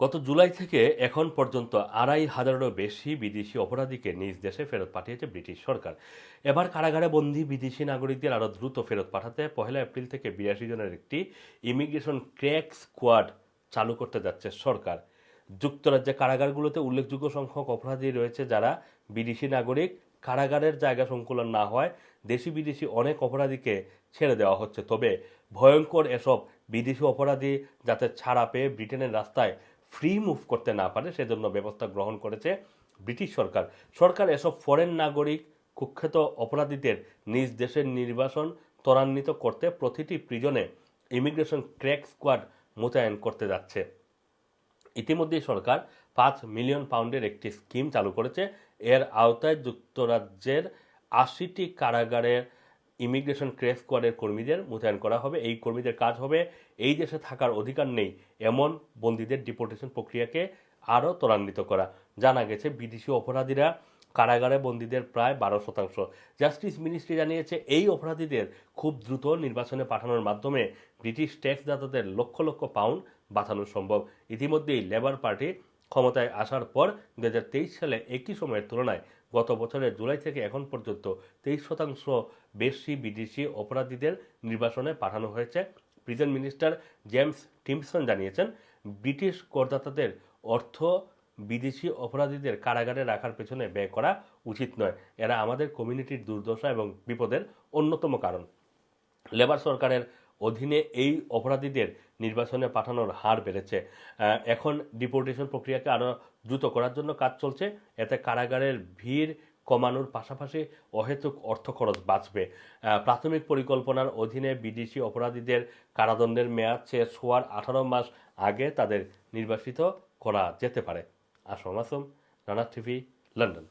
গত জুলাই থেকে এখন পর্যন্ত আড়াই হাজারেরও বেশি বিদেশি অপরাধীকে নিজ দেশে ফেরত পাঠিয়েছে ব্রিটিশ সরকার। এবার কারাগারে বন্দী বিদেশি নাগরিকদের আরও দ্রুত ফেরত পাঠাতে পহেলা এপ্রিল থেকে বিরাশি জনের একটি ইমিগ্রেশন ক্র্যাক স্কোয়াড চালু করতে যাচ্ছে সরকার। যুক্তরাজ্যে কারাগারগুলোতে উল্লেখযোগ্য সংখ্যক অপরাধী রয়েছে যারা বিদেশি নাগরিক, কারাগারের জায়গা সংকুলন না হয় দেশি বিদেশি অনেক অপরাধীকে ছেড়ে দেওয়া হচ্ছে। তবে ভয়ঙ্কর এসব বিদেশি অপরাধী যাতে ছাড়া পেয়ে ব্রিটেনের রাস্তায় ফ্রি মুভ করতে না পারে, সেজন্য ব্যবস্থা গ্রহণ করেছে ব্রিটিশ সরকার। সরকার এসব ফরেন নাগরিক, কুখ্যাত অপরাধীদের নিজ দেশের নির্বাসন ত্বরান্বিত করতে প্রতিটি প্রিজনে ইমিগ্রেশন ক্র্যাক স্কোয়াড মোতায়েন করতে যাচ্ছে। ইতিমধ্যেই সরকার পাঁচ মিলিয়ন পাউন্ডের একটি স্কিম চালু করেছে। এর আওতায় যুক্তরাজ্যের আশিটি কারাগারের ইমিগ্রেশন ক্রেস স্কোয়াডের কর্মীদের মোতায়েন করা হবে। এই কর্মীদের কাজ হবে, এই দেশে থাকার অধিকার নেই এমন বন্দীদের ডিপোর্টেশন প্রক্রিয়াকে আরও ত্বরান্বিত করা। জানা গেছে, বিদেশি অপরাধীরা কারাগারে বন্দীদের প্রায় বারো শতাংশ। জাস্টিস মিনিস্ট্রি জানিয়েছে, এই অপরাধীদের খুব দ্রুত নির্বাচনে পাঠানোর মাধ্যমে ব্রিটিশ ট্যাক্সদাতাদের লক্ষ লক্ষ পাউন্ড বাঁচানো সম্ভব। ইতিমধ্যেই লেবার পার্টি ক্ষমতায় আসার পর দু হাজার তেইশ সালে একই সময়ের তুলনায় গত বছরের জুলাই থেকে এখন পর্যন্ত তেইশ শতাংশ বেশি বিদেশি অপরাধীদের নির্বাসনে পাঠানো হয়েছে। প্রিজন মিনিস্টার জেমস টিমসন জানিয়েছেন, ব্রিটিশ করদাতাদের অর্থ বিদেশি অপরাধীদের কারাগারে রাখার পেছনে ব্যয় করা উচিত নয়। এরা আমাদের কমিউনিটির দুর্দশা এবং বিপদের অন্যতম কারণ। লেবার সরকারের অধীনে এই অপরাধীদের নির্বাচনে পাঠানোর হার বেড়েছে। এখন ডিপোর্টেশন প্রক্রিয়াকে আরও দ্রুত করার জন্য কাজ চলছে। এতে কারাগারের ভিড় কমানোর পাশাপাশি অহেতুক অর্থ খরচ বাঁচবে। প্রাথমিক পরিকল্পনার অধীনে বিদেশি অপরাধীদের কারাদণ্ডের মেয়াদ শেষ হওয়ার আঠারো মাস আগে তাদের নির্বাসিত করা যেতে পারে। Assam Assam Rana TV, London.